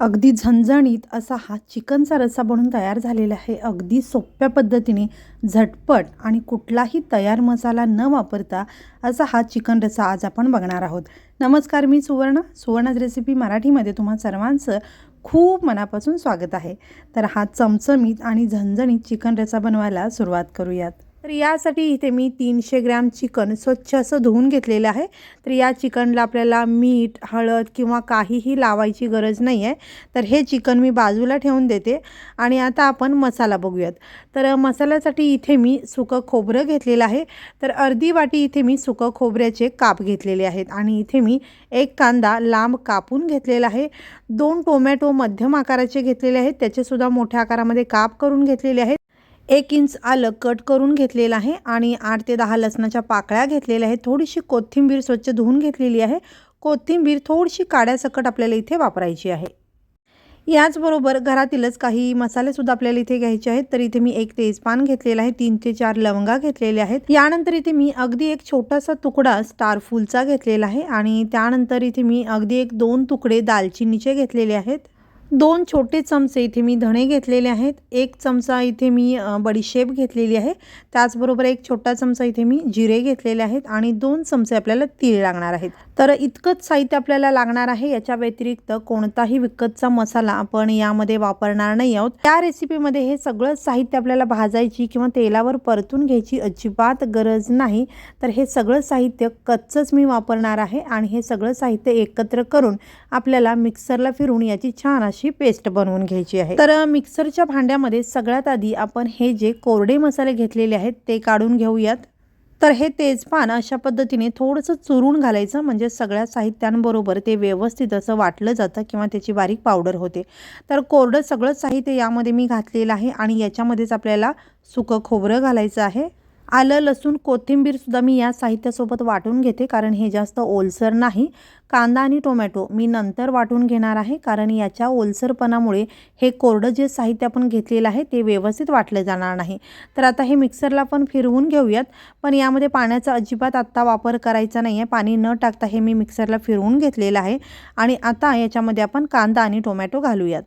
अगदी झणझणीत असा हा चिकनचा रस्सा बनून तयार झालेला आहे. अगदी सोप्या पद्धतीने झटपट आणि कुठलाही तयार मसाला न वापरता असा हा चिकन रस्सा आज आपण बघणार आहोत. नमस्कार मी सुवर्ण. सुवर्णाज रेसिपी मराठीमध्ये तुम्हा सर्वांचं खूप मनापासून स्वागत आहे. तर हा चमचमीत आणि झणझणीत चिकन रस्सा बनवायला सुरुवात करूयात. तर यासाठी इथे मी तीनशे ग्रॅम चिकन स्वच्छ असं धुवून घेतलेलं आहे. तर या चिकनला आपल्याला मीठ हळद किंवा काहीही लावायची गरज नाही आहे तर हे चिकन मी बाजूला ठेवून देते आणि आता आपण मसाला बघूयात. तर मसाल्यासाठी इथे मी सुकं खोबरं घेतलेलं आहे. तर अर्धी वाटी इथे मी सुकं खोबऱ्याचे काप घेतलेले आहेत आणि इथे मी एक कांदा लांब कापून घेतलेला आहे. दोन टोमॅटो मध्यम आकाराचे घेतलेले आहेत. त्याचेसुद्धा मोठ्या आकारामध्ये काप करून घेतलेले आहेत. एक इंच आलं कट करून घेतलेलं आहे आणि आठ ते दहा लसणाच्या पाकळ्या घेतलेल्या आहेत. थोडीशी कोथिंबीर स्वच्छ धुवून घेतलेली आहे. कोथिंबीर थोडीशी काड्यासकट आपल्याला इथे वापरायची आहे. याचबरोबर घरातीलच काही मसालेसुद्धा आपल्याला इथे घ्यायचे आहेत. तर इथे मी एक तेजपान घेतलेला आहे तीन ते चार लवंगा घेतलेले आहेत. यानंतर इथे मी अगदी एक छोटासा तुकडा स्टार फुलचा घेतलेला आहे आणि त्यानंतर इथे मी अगदी एक दोन तुकडे दालचिनीचे घेतलेले आहेत. दोन छोटे चमचे इथे मी धणे घेतलेले आहेत. एक चमचा इथे मी बडीशेप घेतलेली आहे. त्याचबरोबर एक छोटा चमचा इथे मी जिरे घेतलेले आहेत आणि दोन चमचे आपल्याला तीळ लागणार आहेत. तर इतकंच साहित्य आपल्याला लागणार आहे. याच्या व्यतिरिक्त कोणताही विकतचा मसाला आपण यामध्ये वापरणार नाही आहोत. त्या रेसिपीमध्ये हे सगळं साहित्य आपल्याला भाजायची किंवा तेलावर परतून घ्यायची अजिबात गरज नाही. तर हे सगळं साहित्य कच्चंच मी वापरणार आहे आणि हे सगळं साहित्य एकत्र करून आपल्याला मिक्सरला फिरून याची छान अशी पेस्ट बनवून घ्यायची आहे. तर मिक्सरच्या भांड्यामध्ये सगळ्यात आधी आपण हे जे कोरडे मसाले घेतलेले आहेत ते काढून घेऊयात. तर हे तेजपान अशा पद्धतीने थोडंसं चुरून घालायचं म्हणजे सगळ्या साहित्यांबरोबर ते व्यवस्थित असं वाटलं जातं किंवा त्याची बारीक पावडर होते. तर कोरडं सगळं साहित्य यामध्ये मी घातलेलं आहे आणि याच्यामध्येच आपल्याला सुकं खोबरं घालायचं आहे. आलं लसूण कोथिंबीरसुद्धा मी या साहित्यासोबत वाटून घेते कारण हे जास्त ओलसर नाही. कांदा आणि टोमॅटो मी नंतर वाटून घेणार आहे कारण याच्या ओलसरपणामुळे हे कोरडं जे साहित्य आपण घेतलेलं आहे ते व्यवस्थित वाटलं जाणार नाही. तर आता हे मिक्सरला पण फिरवून घेऊयात पण यामध्ये पाण्याचा अजिबात आत्ता वापर करायचा नाही आहे पाणी न टाकता हे मी मिक्सरला फिरवून घेतलेलं आहे. आणि आता याच्यामध्ये आपण कांदा आणि टोमॅटो घालूयात.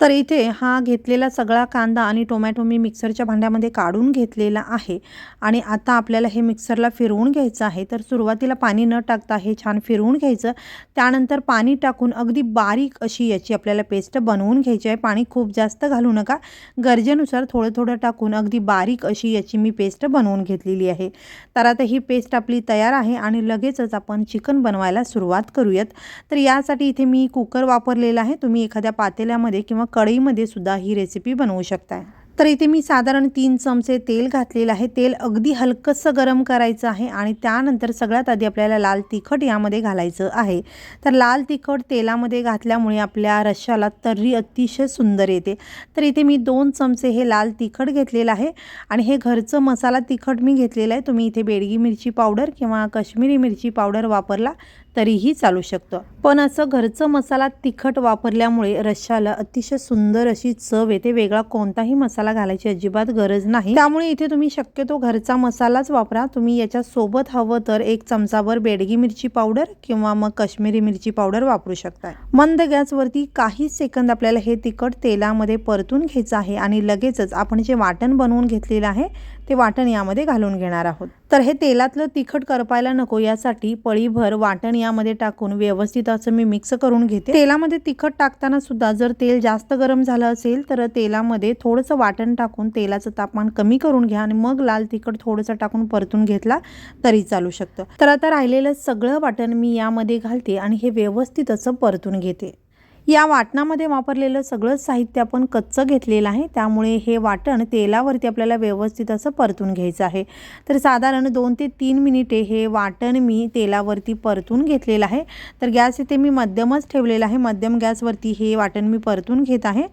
तर इथे हा घेतलेला सगळा कांदा आणि टोमॅटो मी मिक्सरच्या भांड्यामध्ये काढून घेतलेला आहे. आणि आता आपल्याला हे मिक्सरला फिरवून घ्यायचं आहे. तर सुरुवातीला पाणी न टाकता हे छान फिरवून घ्यायचं. त्यानंतर पाणी टाकून अगदी बारीक अशी याची आपल्याला पेस्ट बनवून घ्यायची आहे. पाणी खूप जास्त घालू नका. गरजेनुसार थोडं थोडं टाकून अगदी बारीक अशी याची मी पेस्ट बनवून घेतलेली आहे. तर आता ही पेस्ट आपली तयार आहे आणि लगेचच आपण चिकन बनवायला सुरुवात करूयात. तर यासाठी इथे मी कुकर वापरलेला आहे. तुम्ही एखाद्या पातेल्यामध्ये किंवा कढईमध्ये सुद्धा ही रेसिपी बनवू शकताय. तर इथे मी साधारण तीन चमचे तेल घातलेलं आहे. तेल अगदी हलकंसं गरम करायचं आहे आणि त्यानंतर सगळ्यात आधी आपल्याला लाल तिखट यामध्ये घालायचं आहे. तर लाल तिखट तेलामध्ये घातल्यामुळे आपल्या रश्शाला तर्री अतिशय सुंदर येते. तर इथे मी दोन चमचे हे लाल तिखट घेतलेलं आहे आणि हे घरचं मसाला तिखट मी घेतलेलं आहे. तुम्ही इथे बेडगी मिरची पावडर किंवा कश्मीरी मिरची पावडर वापरला तरीही चालू शकतं. पण असं घरचं मसाला तिखट वापरल्यामुळे रश्शाला अतिशय सुंदर अशी चव येते. वेगळा कोणताही मसाला घालायची अजिबात गरज नाही. त्यामुळे इथे तुम्ही शक्यतो घरचा मसालाच वापरा. तुम्ही याच्या सोबत हवं तर एक चमचाभर बेडगी मिरची पावडर किंवा मग कश्मीरी मिरची पावडर वापरू शकता. मंद गॅसवरती काही सेकंद आपल्याला हे तिखट तेलामध्ये परतून घ्यायचं आहे आणि लगेचच आपण जे वाटण बनवून घेतलेलं आहे ते वाटण यामध्ये घालून घेणार आहोत. तर हे तेलातलं तिखट करपायला नको यासाठी पळीभर वाटण यामध्ये टाकून व्यवस्थित असं मी मिक्स करून घेते. तेलामध्ये तिखट टाकताना सुद्धा जर तेल जास्त गरम झालं असेल तर तेलामध्ये थोडंसं वाटण टाकून तेलाचं तापमान कमी करून घ्या आणि मग लाल तिखट थोडंसं टाकून परतून घेतला तरी चालू शकतं. तर आता राहिलेलं सगळं वाटण मी यामध्ये घालते आणि हे व्यवस्थित असं परतून घेते. या वाटणामध्ये वापरलेलं सगळं साहित्य आपण कच्चं घेतलेलं आहे. त्यामुळे हे वाटण तेलावरती आपल्याला व्यवस्थित असं परतून घ्यायचं आहे. तर साधारण दोन ते तीन मिनिटे हे वाटण मी तेलावरती परतून घेतलेलं आहे. तर गॅस इथे मी मध्यमच ठेवलेला आहे. मध्यम गॅसवरती हे वाटण मी परतून घेत आहे.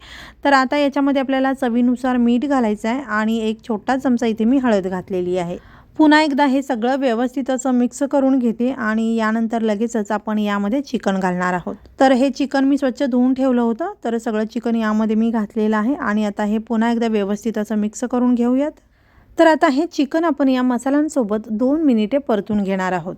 तर आता याच्यामध्ये आपल्याला चवीनुसार मीठ घालायचं आहे आणि एक छोटा चमचा इथे मी हळद घातलेली आहे. पुन्हा एकदा हे सगळं व्यवस्थित असं मिक्स करून घेते आणि यानंतर लगेचच आपण यामध्ये चिकन घालणार आहोत. तर हे चिकन मी स्वच्छ धुवून ठेवलं होतं तर सगळं चिकन यामध्ये मी घातलेलं आहे आणि आता हे पुन्हा एकदा व्यवस्थित असं मिक्स करून घेऊयात. तर आता हे चिकन आपण या मसाल्यांसोबत दोन मिनिटे परतून घेणार आहोत.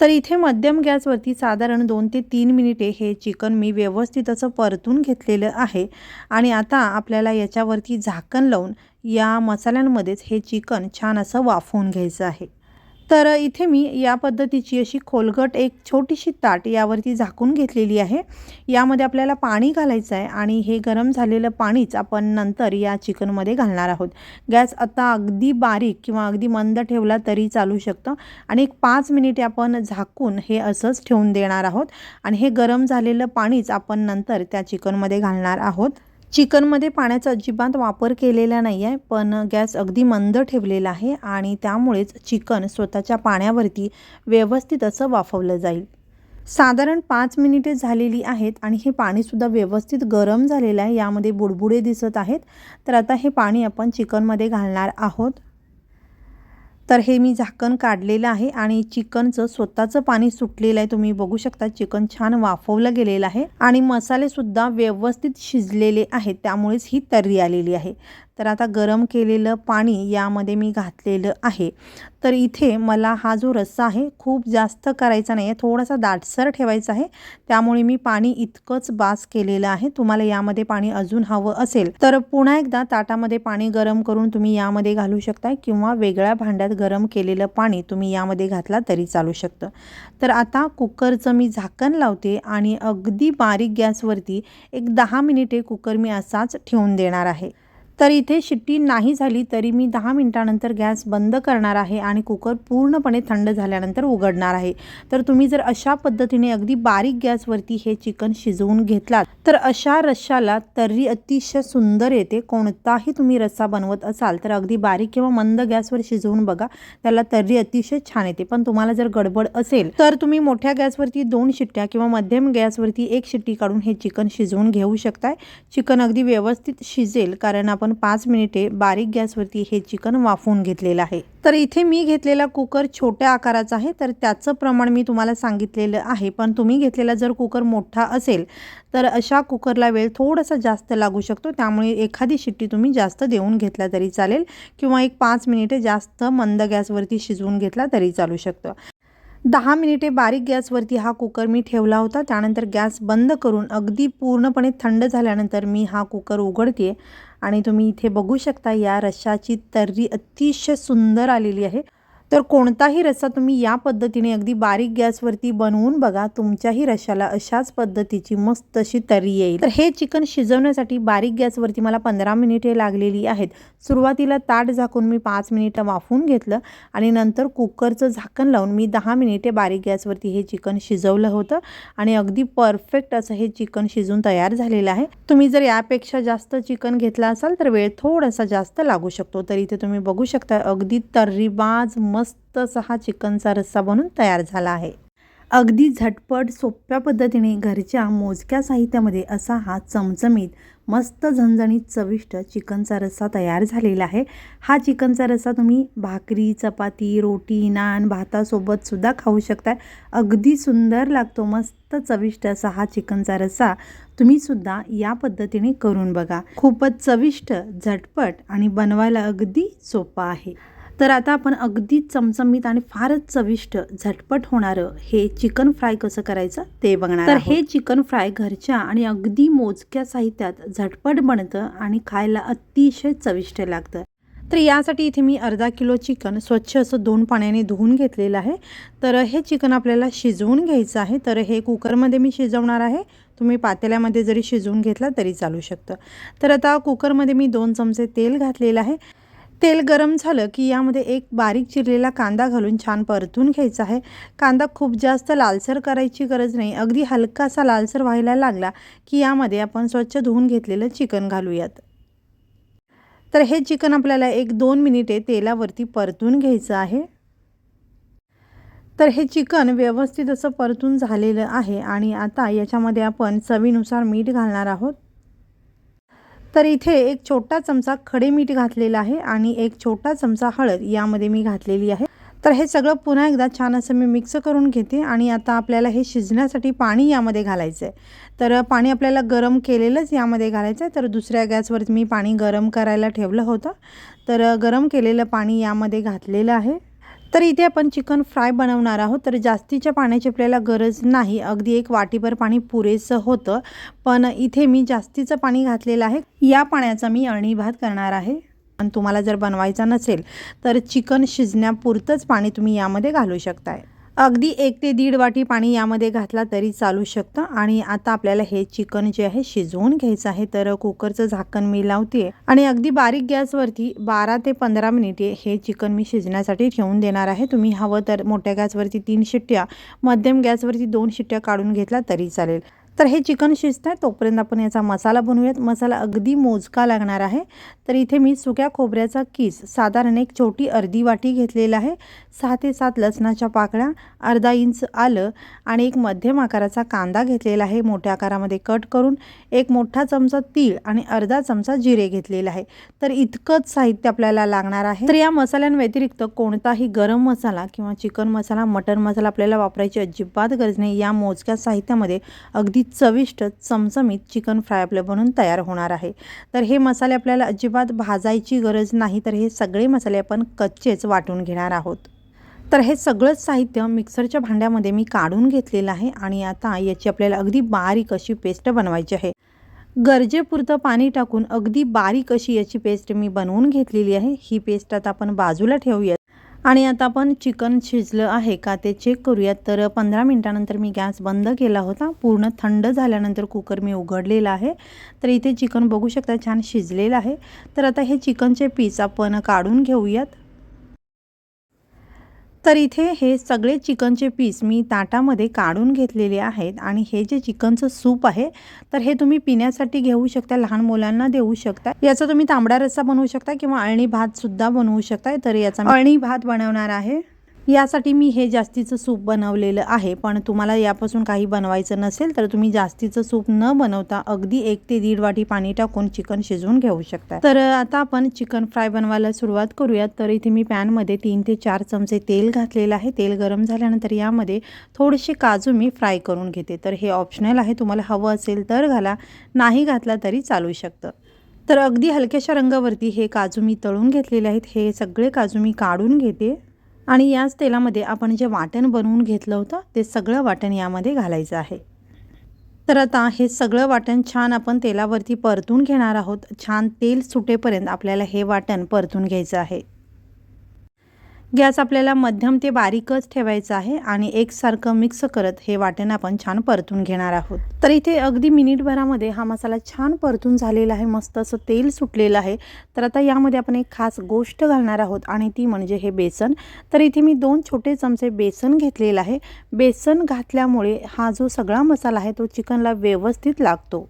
तर इथे मध्यम गॅसवरती साधारण दोन ते तीन मिनिटे हे चिकन मी व्यवस्थित असं परतून घेतलेलं आहे. आणि आता आपल्याला याच्यावरती झाकण लावून या मसाल्यांमध्येच हे चिकन छान असं वाफवून घ्यायचं आहे. तर इथे मी या पद्धतीची अशी खोलगट एक छोटीशी ताट यावरती झाकून घेतलेली आहे. यामध्ये आपल्याला पाणी घालायचं आहे आणि हे गरम झालेलं पाणीच आपण नंतर या चिकनमध्ये घालणार आहोत. गॅस आता अगदी बारीक किंवा अगदी मंद ठेवला तरी चालू शकतं आणि एक पाच मिनिटे आपण झाकून हे असंच ठेवून देणार आहोत आणि हे गरम झालेलं पाणीच आपण नंतर त्या चिकनमध्ये घालणार आहोत. चिकनमध्ये पाण्याचा अजिबात वापर केलेला नाही आहे पण गॅस अगदी मंद ठेवलेला आहे आणि त्यामुळेच चिकन स्वतःच्या पाण्यावरती व्यवस्थित असं वाफवलं जाईल. साधारण पाच मिनिटे झालेली आहेत आणि हे पाणीसुद्धा व्यवस्थित गरम झालेलं आहे यामध्ये बुडबुडे दिसत आहेत. तर आता हे पाणी आपण चिकनमध्ये घालणार आहोत. तर हे मी झाकण काढलेलं आहे आणि चिकनचं स्वतःचं पाणी सुटलेलं आहे. तुम्ही बघू शकता चिकन छान वाफवलं गेलेलं आहे आणि मसालेसुद्धा व्यवस्थित शिजलेले आहेत. त्यामुळेच ही तर्री आलेली आहे. तर आता गरम केलेलं पाणी यामध्ये मी घातलेलं आहे. तर इथे मला हा जो रस्सा आहे खूप जास्त करायचा नाही आहे थोडासा दाटसर ठेवायचा आहे. त्यामुळे मी पाणी इतकंच बास केलेलं आहे. तुम्हाला यामध्ये पाणी अजून हवं असेल तर पुन्हा एकदा ताटामध्ये पाणी गरम करून तुम्ही यामध्ये घालू शकता किंवा वेगळ्या भांड्यात गरम केलेलं पाणी तुम्ही यामध्ये घातला तरी चालू शकतं. तर आता कुकरचं मी झाकण लावते आणि अगदी बारीक गॅसवरती एक दहा मिनिटे कुकर मी असाच ठेवून देणार आहे. तर इथे शिट्टी नाही झाली तरी मी दहा मिनटानंतर गॅस बंद करणार आहे आणि कुकर पूर्णपणे थंड झाल्यानंतर उघडणार आहे. तर तुम्ही जर अशा पद्धतीने अगदी बारीक गॅसवरती हे चिकन शिजवून घेतलात तर अशा रश्शाला तर्री अतिशय सुंदर येते. कोणताही तुम्ही रस्सा बनवत असाल तर अगदी बारीक किंवा मंद गॅसवर शिजवून बघा त्याला तर्री अतिशय छान येते. पण तुम्हाला जर गडबड असेल तर तुम्ही मोठ्या गॅसवरती दोन शिट्ट्या किंवा मध्यम गॅसवरती एक शिट्टी काढून हे चिकन शिजवून घेऊ शकताय. चिकन अगदी व्यवस्थित शिजेल कारण आपण पाच मिनिटे बारीक गॅसवरती हे चिकन वाफवून घेतलेलं आहे. तर इथे मी घेतलेला कुकर छोट्या आकाराचा आहे तर त्याचं प्रमाण मी तुम्हाला सांगितलेलं आहे. पण तुम्ही घेतलेला जर कुकर मोठा असेल तर अशा कुकरला वेळ थोडासा जास्त लागू शकतो. त्यामुळे एखादी शिट्टी तुम्ही जास्त देऊन घेतला तरी चालेल किंवा एक पाच मिनिटे जास्त मंद गॅसवरती शिजवून घेतला तरी चालू शकतं. दहा मिनिटे बारीक गॅसवरती हा कुकर मी ठेवला होता. त्यानंतर गॅस बंद करून अगदी पूर्णपणे थंड झाल्यानंतर मी हा कुकर उघडते आणि तुम्ही इथे बघू शकता या रशाची तर्री अतिशय सुंदर आलेली आहे. तर कोणताही रस्सा तुम्ही या पद्धतीने अगदी बारीक गॅसवरती बनवून बघा तुमच्याही रशाला अशाच पद्धतीची मस्त अशी तरी येईल. तर हे चिकन शिजवण्यासाठी बारीक गॅसवरती मला पंधरा मिनिटे लागलेली आहेत. सुरुवातीला ताट झाकून मी पाच मिनिटं वाफून घेतलं आणि नंतर कुकरचं झाकण लावून मी दहा मिनिटे बारीक गॅसवरती हे चिकन शिजवलं होतं आणि अगदी परफेक्ट असं हे चिकन शिजून तयार झालेलं आहे. तुम्ही जर यापेक्षा जास्त चिकन घेतला असाल तर वेळ थोडासा जास्त लागू शकतो. तर इथे तुम्ही बघू शकता अगदी तर्रीबाज मस्त असा हा चिकनचा रस्सा बनून तयार झाला आहे. अगदी झटपट सोप्या पद्धतीने घरच्या मोजक्या साहित्यामध्ये असा हा चमचमीत मस्त झणझणीत चविष्ट चिकनचा रस्सा तयार झालेला आहे. हा चिकनचा रस्सा तुम्ही भाकरी चपाती रोटी नान भातासोबतसुद्धा खाऊ शकता अगदी सुंदर लागतो मस्त चविष्ट असा हा चिकनचा रस्सा तुम्ही सुद्धा या पद्धतीने करून बघा. खूपच चविष्ट झटपट आणि बनवायला अगदी सोपा आहे. तर आता आपण अगदी चमचमीत आणि फारच चविष्ट झटपट होणारं हे चिकन फ्राय कसं करायचं ते बघणार तर हे चिकन फ्राय घरच्या आणि अगदी मोजक्या साहित्यात झटपट बनतं आणि खायला अतिशय चविष्ट लागतं. तर यासाठी इथे मी अर्धा किलो चिकन स्वच्छ असं दोन पाण्याने धुवून घेतलेलं आहे. तर हे चिकन आपल्याला शिजवून घ्यायचं आहे. तर हे कुकरमध्ये मी शिजवणार आहे. तुम्ही पातेल्यामध्ये जरी शिजवून घेतला तरी चालू शकतं. तर आता कुकरमध्ये मी दोन चमचे तेल घातलेलं आहे. तेल गरम झालं की यामध्ये एक बारीक चिरलेला कांदा घालून छान परतून घ्यायचा आहे. कांदा खूप जास्त लालसर करायची गरज नाही. अगदी हलकासा लालसर व्हायला लागला की यामध्ये आपण स्वच्छ धुवून घेतलेलं चिकन घालूयात. तर हे चिकन आपल्याला एक दोन मिनिटे तेलावरती परतून घ्यायचं आहे. तर हे चिकन व्यवस्थित असं परतून झालेलं आहे आणि आता याच्यामध्ये आपण चवीनुसार मीठ घालणार आहोत. तर इथे एक छोटा चमचा खडे मीठ घातलेला आहे आणि एक छोटा चमचा हळद यामध्ये मी घातलेली आहे. तर हे सगळं पुन्हा एकदा छान असं मी मिक्स करून घेते आणि आता आपल्याला हे शिजण्यासाठी पाणी यामध्ये घालायचं आहे तर पाणी आपल्याला गरम केलेलंच यामध्ये घालायचं आहे तर दुसऱ्या गॅसवर मी पाणी गरम करायला ठेवलं होतं. तर गरम केलेलं पाणी यामध्ये घातलेलं आहे. तर इथे आपण चिकन फ्राय बनवणार आहोत. तर जास्तीच्या पाण्याची आपल्याला गरज नाही. अगदी एक वाटीभर पाणी पुरेसं होतं. पण इथे मी जास्तीचं पाणी घातलेलं आहे. या पाण्याचा मी अळणी भात करणार आहे. आणि तुम्हाला जर बनवायचा नसेल तर चिकन शिजण्यापुरतंच पाणी तुम्ही यामध्ये घालू शकताय. अगदी एक ते दीड वाटी पाणी यामध्ये घातला तरी चालू शकतं. आणि आता आपल्याला हे चिकन जे आहे शिजवून घ्यायचं आहे. तर कुकरचं झाकण मी लावते. आणि अगदी बारीक गॅसवरती बारा ते पंधरा मिनिटे हे चिकन मी शिजण्यासाठी ठेवून देणार आहे. तुम्ही हवं तर मोठ्या गॅसवरती तीन शिट्ट्या मध्यम गॅसवरती दोन शिट्ट्या काढून घेतला तरी चालेल. तर हे चिकन शिजतं आहे तोपर्यंत आपण याचा मसाला बनवूयात. मसाला अगदी मोजका लागणार आहे. तर इथे मी सुक्या खोबऱ्याचा किस साधारण एक छोटी अर्धी वाटी घेतलेला आहे. सहा ते सात लसणाच्या पाकळ्या अर्धा इंच आलं आणि एक मध्यम आकाराचा कांदा घेतलेला आहे. मोठ्या आकारामध्ये कट करून एक मोठा चमचा तीळ आणि अर्धा चमचा जिरे घेतलेला आहे. तर इतकंच साहित्य आपल्याला लागणार आहे. तर या मसाल्यांव्यतिरिक्त कोणताही गरम मसाला किंवा चिकन मसाला मटन मसाला आपल्याला वापरायची अजिबात गरज नाही. या मोजक्या साहित्यामध्ये अगदी चविष्ट चमचमीत चिकन फ्राय आपलं बनून तयार होणार आहे. तर हे मसाले आपल्याला अजिबात भाजायची गरज नाही तर हे सगळे मसाले आपण कच्चेच वाटून घेणार आहोत. तर हे सगळंच साहित्य मिक्सरच्या भांड्यामध्ये मी काढून घेतलेलं आहे आणि आता याची आपल्याला अगदी बारीक अशी पेस्ट बनवायची आहे. गरजेपुरतं पाणी टाकून अगदी बारीक अशी याची पेस्ट मी बनवून घेतलेली आहे. ही पेस्ट आता आपण बाजूला ठेवूया. आणि आता आपण चिकन शिजलं आहे का ते चेक करूयात. तर पंधरा मिनटानंतर मी गॅस बंद केला होता. पूर्ण थंड झाल्यानंतर कुकर मी उघडलेला आहे. तर इथे चिकन बघू शकता छान शिजलेलं आहे. तर आता हे चिकनचे पीस आपण काढून घेऊयात. तर इथे हे सगळे चिकनचे पीस मी ताटामध्ये काढून घेतलेले आहेत आणि हे जे चिकनचं सूप आहे तर हे तुम्ही पिण्यासाठी घेऊ शकता लहान मुलांना देऊ शकता. याचा तुम्ही तांबडा रस्सा बनवू शकता किंवा अळणी भात सुद्धा बनवू शकता. तर याचा अळणी भात बनवणार आहे. यासाठी मी हे जास्तीचं सूप बनवलेलं आहे. पण तुम्हाला यापासून काही बनवायचं नसेल तर तुम्ही जास्तीचं सूप न बनवता अगदी एक ते दीड वाटी पाणी टाकून चिकन शिजवून घेऊ शकता. तर आता आपण चिकन फ्राय बनवायला सुरुवात करूयात. तर इथे मी पॅनमध्ये तीन ते चार चमचे तेल घातलेलं आहे. तेल गरम झाल्यानंतर यामध्ये थोडेसे काजू मी फ्राय करून घेते. तर हे ऑप्शनल आहे. तुम्हाला हवं असेल तर घाला नाही घातला तरी चालू शकतं. तर अगदी हलक्याशा रंगावरती हे काजू मी तळून घेतलेले आहेत. हे सगळे काजू मी काढून घेते. आणि याच तेलामध्ये आपण जे वाटण बनवून घेतलं होतं ते सगळं वाटण यामध्ये घालायचं आहे. तर आता हे सगळं वाटण छान आपण तेलावरती परतून घेणार आहोत. छान तेल सुटेपर्यंत आपल्याला हे वाटण परतून घ्यायचं आहे. गॅस आपल्याला मध्यम ते बारीकच ठेवायचं आहे आणि एकसारखं मिक्स करत हे वाटण आपण छान परतून घेणार आहोत. तर इथे अगदी मिनिटभरामध्ये हा मसाला छान परतून झालेला आहे मस्त असं तेल सुटलेलं आहे. तर आता यामध्ये आपण एक खास गोष्ट घालणार आहोत आणि ती म्हणजे हे बेसन. तर इथे मी दोन छोटे चमचे बेसन घेतलेलं आहे. बेसन घातल्यामुळे हा जो सगळा मसाला आहे तो चिकनला व्यवस्थित लागतो.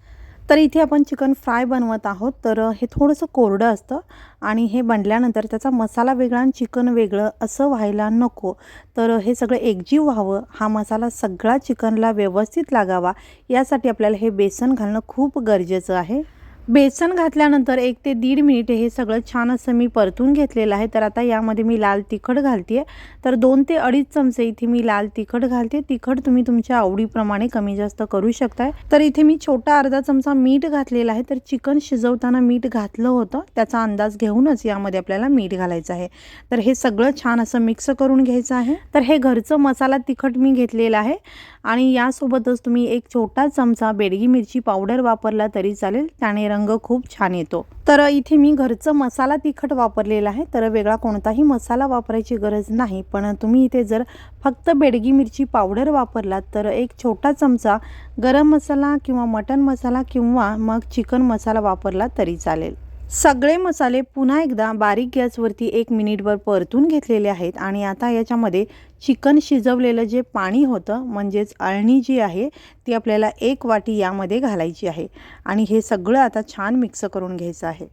तर इथे आपण चिकन फ्राय बनवत आहोत. तर हे थोडंसं कोरडं असतं आणि हे बनल्यानंतर त्याचा मसाला वेगळा आणि चिकन वेगळं असं व्हायला नको. तर हे सगळं एकजीव व्हावं. हा मसाला सगळा चिकनला व्यवस्थित लागावा. यासाठी आपल्याला हे बेसन घालणं खूप गरजेचं आहे. बेसन घातल्यानंतर एक ते दीड मिनिट हे सगळं छान असं मी परतून घेतलेलं आहे. तर आता यामध्ये मी लाल तिखट घालते तर दोन ते अडीच चमचे इथे मी लाल तिखट घालते. तिखट तुम्ही तुमच्या आवडीप्रमाणे कमी जास्त करू शकताय. तर इथे मी छोटा अर्धा चमचा मीठ घातलेला आहे. तर चिकन शिजवताना मीठ घातलं होतं. त्याचा अंदाज घेऊनच यामध्ये आपल्याला मीठ घालायचं आहे. तर हे सगळं छान असं मिक्स करून घ्यायचं आहे. तर हे घरचं मसाला तिखट मी घेतलेलं आहे. आणि यासोबतच तुम्ही एक छोटा चमचा बेडगी मिरची पावडर वापरला तरी चालेल. त्याने रंग खूप छान येतो. तर इथे मी घरचं मसाला तिखट वापरलेला आहे. तर वेगळा कोणताही मसाला वापरायची गरज नाही. पण तुम्ही इथे जर फक्त बेडगी मिरची पावडर वापरलात तर एक छोटा चमचा गरम मसाला किंवा मटन मसाला किंवा मग चिकन मसाला वापरला तरी चालेल. सगळे मसाले पुन्हा एकदा बारीक गॅसवरती एक मिनिटभर परतून घेतलेले आहेत आणि आता याच्यामध्ये चिकन शिजवलेलं जे पाणी होतं म्हणजेच अळणी जी आहे ती आपल्याला एक वाटी यामध्ये घालायची आहे. आणि हे सगळं आता छान मिक्स करून घ्यायचं आहे.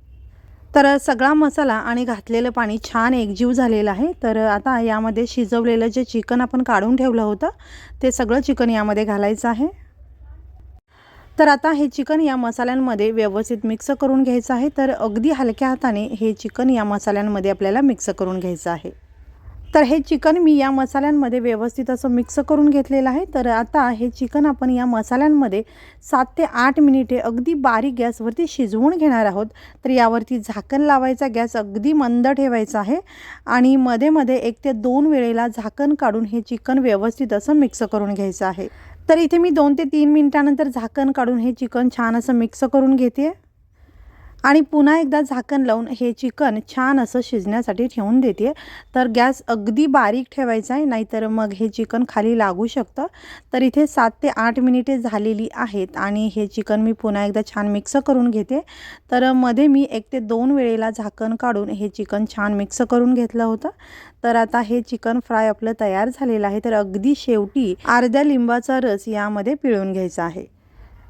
तर सगळा मसाला आणि घातलेलं पाणी छान एकजीव झालेलं आहे. तर आता यामध्ये शिजवलेलं जे चिकन आपण काढून ठेवलं होतं ते सगळं चिकन यामध्ये घालायचं आहे. तर आता हे चिकन या मसाल्यांमध्ये व्यवस्थित मिक्स करून घ्यायचं आहे. तर अगदी हलक्या हाताने हे चिकन या मसाल्यांमध्ये आपल्याला मिक्स करून घ्यायचं आहे. तर हे चिकन मी या मसाल्यांमध्ये व्यवस्थित असं मिक्स करून घेतलेलं आहे. तर आता हे चिकन आपण या मसाल्यांमध्ये सात ते आठ मिनिटे अगदी बारीक गॅसवरती शिजवून घेणार आहोत. तर यावरती झाकण लावायचा गॅस अगदी मंद ठेवायचा आहे. आणि मध्ये मध्ये एक ते दोन वेळेला झाकण काढून हे चिकन व्यवस्थित असं मिक्स करून घ्यायचं आहे. तर इथे मी दोन ते तीन मिनटानंतर झाकण काढून हे चिकन छान असं मिक्स करून घेते. आणि पुन्हा एकदा झाकण लावून हे चिकन छान असं शिजण्यासाठी ठेवून देते. तर गॅस अगदी बारीक ठेवायचा आहे नाहीतर मग हे चिकन खाली लागू शकतं. तर इथे सात ते आठ मिनिटे झालेली आहेत आणि हे चिकन मी पुन्हा एकदा छान मिक्स करून घेते. तर मध्ये मी एक ते दोन वेळेला झाकण काढून हे चिकन छान मिक्स करून घेतलं होतं. तर आता हे चिकन फ्राय आपलं तयार झालेलं आहे. तर अगदी शेवटी अर्ध्या लिंबाचा रस यामध्ये पिळून घ्यायचा आहे.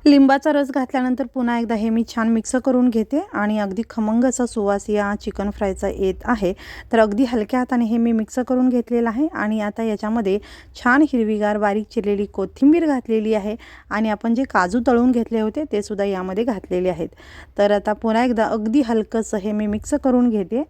लिंबाचा रस घातल्यानंतर पुन्हा एकदा हे मी छान मिक्स करून घेते आणि अगदी खमंग असा सुवास या चिकन फ्रायचा येत आहे. तर अगदी हलक्या हाताने हे मी मिक्स करून घेतलेलं आहे आणि आता याच्यामध्ये छान हिरवीगार बारीक चिरलेली कोथिंबीर घातलेली आहे आणि आपण जे काजू तळून घेतले होते ते सुद्धा यामध्ये घातलेले आहेत. तर आता पुन्हा एकदा अगदी हलकंसं हे मी मिक्स करून घेते.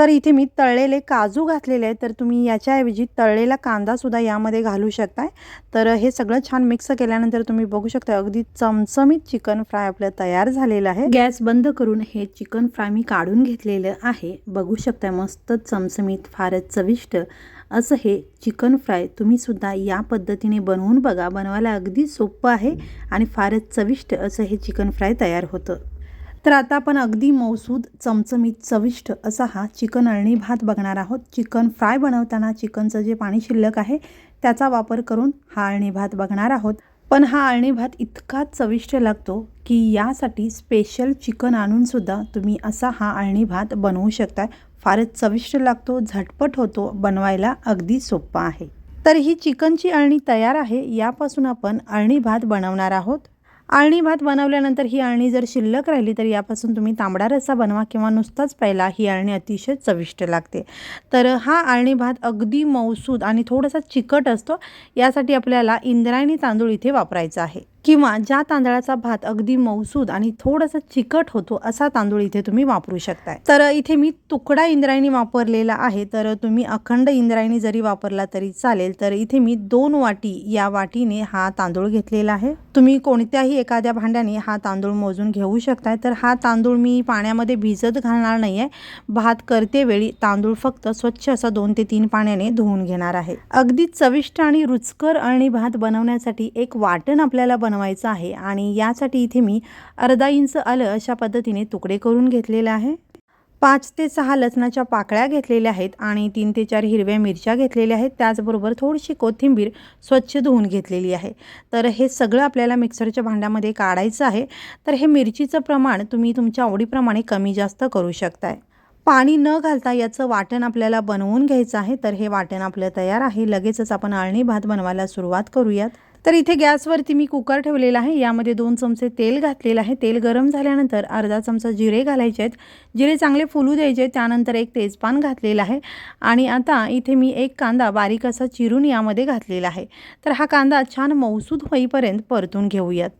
तर इथे मी तळलेले काजू घातलेले आहेत तर तुम्ही याच्याऐवजी तळलेला कांदासुद्धा यामध्ये घालू शकताय. तर हे सगळं छान मिक्स केल्यानंतर तुम्ही बघू शकता अगदी चमचमीत चिकन फ्राय आपलं तयार झालेलं आहे. गॅस बंद करून हे चिकन फ्राय मी काढून घेतलेलं आहे. बघू शकता मस्त चमचमीत फारच चविष्ट असं हे चिकन फ्राय तुम्हीसुद्धा या पद्धतीने बनवून बघा. बनवायला अगदी सोपं आहे आणि फारच चविष्ट असं हे चिकन फ्राय तयार होतं. तर आता आपण अगदी मौसूद चमचमीत चविष्ट असा हा चिकन अळणी भात बघणार आहोत. चिकन फ्राय बनवताना चिकनचं जे पाणी शिल्लक आहे त्याचा वापर करून हा अळणी भात बघणार आहोत. पण हा अळणी भात इतका चविष्ट लागतो की यासाठी स्पेशल चिकन आणूनसुद्धा तुम्ही असा हा अळणी भात बनवू शकता फारच चविष्ट लागतो झटपट होतो बनवायला अगदी सोप्पा आहे. तर ही चिकनची अळणी तयार आहे यापासून आपण अळणी भात बनवणार आहोत. आळणी भात बनवल्यानंतर ही आळणी जर शिल्लक राहिली तर यापासून तुम्ही तांबडा रस्सा बनवा किंवा नुसताच प्यायला ही आळणी अतिशय चविष्ट लागते. तर हा आळणी भात अगदी मौसूद आणि थोडासा चिकट असतो यासाठी आपल्याला इंद्रायणी तांदूळ इथे वापरायचा आहे. किंवा ज्या तांदळाचा भात अगदी मौसूद आणि थोडासा चिकट होतो असा तांदूळ इथे तुम्ही वापरू शकताय. तर इथे मी तुकडा इंद्रायणी वापरलेला आहे. तर तुम्ही अखंड इंद्रायणी जरी वापरला तरी चालेल. तर इथे मी दोन वाटी या वाटीने हा तांदूळ घेतलेला आहे. तुम्ही कोणत्याही एखाद्या भांड्याने हा तांदूळ मोजून घेऊ शकताय. तर हा तांदूळ मी पाण्यामध्ये भिजत घालणार नाही आहे भात करते वेळी तांदूळ फक्त स्वच्छ असा दोन ते तीन पाण्याने धुवून घेणार आहे. अगदी चविष्ट आणि रुचकर अळणी भात बनवण्यासाठी एक वाटण आपल्याला बनवायचं आहे आणि यासाठी इथे मी अर्धा इंच आलं अशा पद्धतीने तुकडे करून घेतलेले आहे. पाच ते सहा लसणाच्या पाकळ्या घेतलेल्या आहेत आणि तीन ते चार हिरव्या मिरच्या घेतलेल्या आहेत. त्याचबरोबर थोडीशी कोथिंबीर स्वच्छ धुवून घेतलेली आहे. तर हे सगळं आपल्याला मिक्सरच्या भांड्यामध्ये काढायचं आहे. तर हे मिरचीचं प्रमाण तुम्ही तुमच्या आवडीप्रमाणे कमी जास्त करू शकताय. पाणी न घालता याचं वाटण आपल्याला बनवून घ्यायचं आहे. तर हे वाटण आपलं तयार आहे. लगेचच आपण आळणी भात बनवायला सुरुवात करूयात. तर इथे गॅसवरती मी कुकर ठेवलेला आहे. यामध्ये दोन चमचे तेल घातलेलं आहे. तेल गरम झाल्यानंतर अर्धा चमचा जिरे घालायचे आहेत. जिरे चांगले फुलू द्यायचे त्यानंतर एक तेजपान घातलेला आहे. आणि आता इथे मी एक कांदा बारीक असा चिरून यामध्ये घातलेला आहे. तर हा कांदा छान मौसूद होईपर्यंत परतून घेऊयात.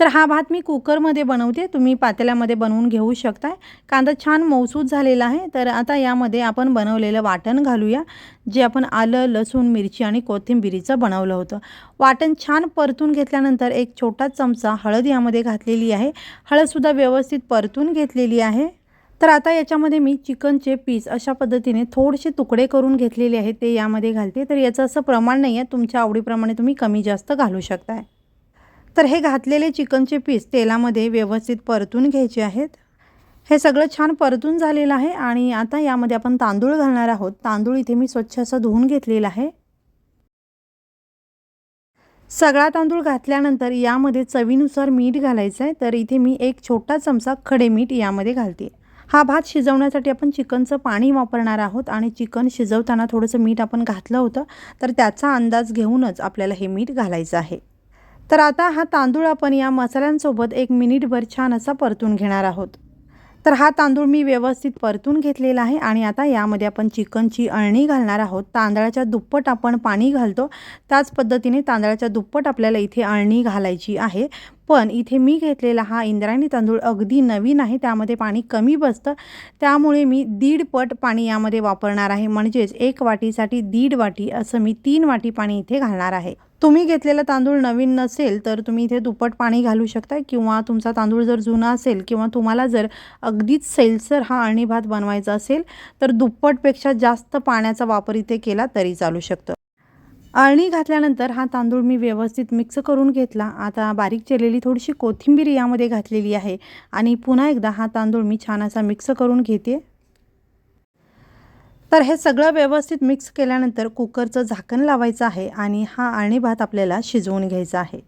तर हा भात मी कुकरमध्ये बनवते. तुम्ही पातेल्यामध्ये बनवून घेऊ शकताय. कांदा छान मौसूद झालेला आहे. तर आता यामध्ये आपण बनवलेलं वाटण घालूया जे आपण आलं लसूण मिरची आणि कोथिंबिरीचं बनवलं होतं. वाटण छान परतून घेतल्यानंतर एक छोटा चमचा हळद यामध्ये घातलेली आहे. हळदसुद्धा व्यवस्थित परतून घेतलेली आहे. तर आता याच्यामध्ये मी चिकनचे पीस अशा पद्धतीने थोडेसे तुकडे करून घेतलेले आहेत ते यामध्ये घालते. तर याचं असं प्रमाण नाही आहे तुमच्या आवडीप्रमाणे तुम्ही कमी जास्त घालू शकताय. तर हे घातलेले चिकनचे पीस तेलामध्ये व्यवस्थित परतून घ्यायचे आहेत. हे सगळं छान परतून झालेलं आहे आणि आता यामध्ये आपण तांदूळ घालणार आहोत. तांदूळ इथे मी स्वच्छ असं धुवून घेतलेला आहे. सगळा तांदूळ घातल्यानंतर यामध्ये चवीनुसार मीठ घालायचं आहे. तर इथे मी एक छोटा चमचा खडे मीठ यामध्ये घालते. हा भात शिजवण्यासाठी आपण चिकनचं पाणी वापरणार आहोत आणि चिकन शिजवताना थोडंसं मीठ आपण घातलं होतं. तर त्याचा अंदाज घेऊनच आपल्याला हे मीठ घालायचं आहे. तर आता हा तांदूळ आपण या मसाल्यांसोबत एक मिनिटभर छान असा परतून घेणार आहोत. तर हा तांदूळ मी व्यवस्थित परतून घेतलेला आहे आणि आता यामध्ये आपण चिकनची अळणी घालणार आहोत. तांदळाच्या दुप्पट आपण पाणी घालतो. त्याच पद्धतीने तांदळाच्या दुप्पट आपल्याला इथे अळणी घालायची आहे. पण इथे मी घेतलेला हा इंद्रायणी तांदूळ अगदी नवीन आहे. त्यामध्ये पाणी कमी बसतं. त्यामुळे मी दीड पट पाणी यामध्ये वापरणार आहे. म्हणजेच एक वाटीसाठी दीड वाटी असं मी तीन वाटी पाणी इथे घालणार आहे. तुम्ही घेतलेला तांदूळ नवीन नसेल तर तुम्ही इथे दुप्पट पाणी घालू शकता किंवा तुमचा तांदूळ जर जुना असेल किंवा तुम्हाला जर अगदीच सैलसर हा अळणी भात बनवायचा असेल तर दुप्पटपेक्षा जास्त पाण्याचा वापर इथे केला तरी चालू शकतं. अळणी घातल्यानंतर हा तांदूळ मी व्यवस्थित मिक्स करून घेतला. आता बारीक चिरलेली थोडीशी कोथिंबीर यामध्ये घातलेली आहे आणि पुन्हा एकदा हा तांदूळ मी छान असा मिक्स करून घेते. तर हे सगळं व्यवस्थित मिक्स केल्यानंतर कुकरचं झाकण लावायचं आहे आणि हा अळणी भात आपल्याला शिजवून घ्यायचा आहे.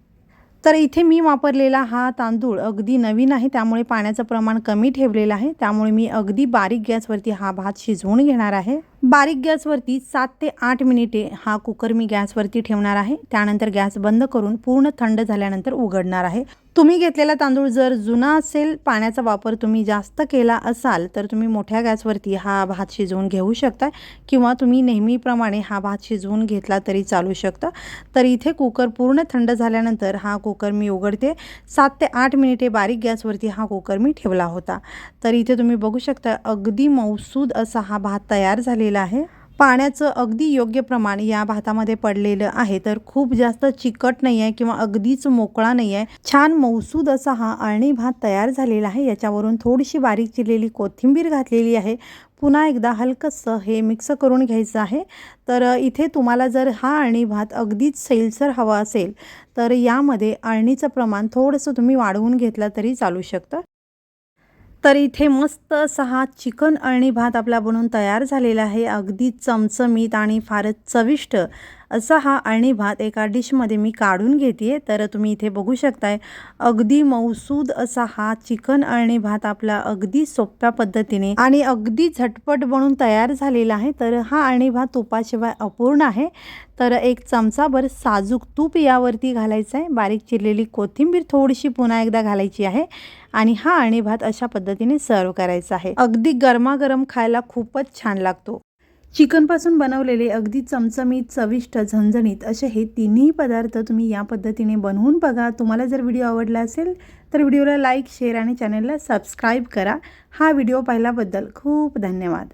तर इथे मी वापरलेला हा तांदूळ अगदी नवीन आहे त्यामुळे पाण्याचं प्रमाण कमी ठेवलेलं आहे त्यामुळे मी अगदी बारीक गॅसवरती हा भात शिजवून घेणार आहे. बारीक गॅसवरती सात ते आठ मिनिटे हा कुकर मी गॅसवरती ठेवणार आहे. त्यानंतर गॅस बंद करून पूर्ण थंड झाल्यानंतर उघडणार आहे. तुम्ही घेतलेला तांदूळ जर जुना असेल पाण्याचा वापर तुम्ही जास्त केला असाल तर तुम्ही मोठ्या गॅसवरती हा भात शिजवून घेऊ शकता किंवा तुम्ही नेहमीप्रमाणे हा भात शिजवून घेतला तरी चालू शकतं. तर इथे कुकर पूर्ण थंड झाल्यानंतर हा कुकर मी उघडते. सात ते आठ मिनिटे बारीक गॅसवरती हा कुकर मी ठेवला होता. तर इथे तुम्ही बघू शकता अगदी मौसूद असा हा भात तयार झालेला आहे. पाण्याचं अगदी योग्य प्रमाण या भातामध्ये पडलेलं आहे. तर खूप जास्त चिकट नाही आहे किंवा अगदीच मोकळा नाही आहे छान मौसूद असा हा अळणी भात तयार झालेला आहे. याच्यावरून थोडीशी बारीक चिरलेली कोथिंबीर घातलेली आहे. पुन्हा एकदा हलकंसं हे मिक्स करून घ्यायचं आहे. तर इथे तुम्हाला जर हा अळणी भात अगदीच सैलसर हवा असेल तर यामध्ये अळणीचं प्रमाण थोडंसं तुम्ही वाढवून घेतलं तरी चालू शकतं. तर इथे मस्त असा हा चिकन अळणी भात आपला बनवून तयार झालेला आहे. अगदी चमचमीत आणि फारच चविष्ट असा हा अळणी भात एका डिशमध्ये मी काढून घेते तर तुम्ही इथे बघू शकताय अगदी मौसूद असा हा चिकन अळणी भात आपला अगदी सोप्या पद्धतीने आणि अगदी झटपट बनून तयार झालेला आहे. तर हा अळणी भात तुपाशिवाय अपूर्ण आहे. तर एक चमचाभर साजूक तूप यावरती घालायचं आहे बारीक चिरलेली कोथिंबीर थोडीशी पुन्हा एकदा घालायची आहे आणि हा अळणी भात अशा पद्धतीने सर्व करायचा आहे. अगदी गरमागरम खायला खूपच छान लागतो. चिकनपासून बनवलेले अगदी चमचमीत चविष्ट झणझणीत असे हे तिन्ही पदार्थ तुम्ही या पद्धतीने बनवून बघा. तुम्हाला जर व्हिडिओ आवडला असेल तर व्हिडिओला लाईक शेअर आणि चॅनलला सबस्क्राईब करा. हा व्हिडिओ पाहिल्याबद्दल खूप धन्यवाद.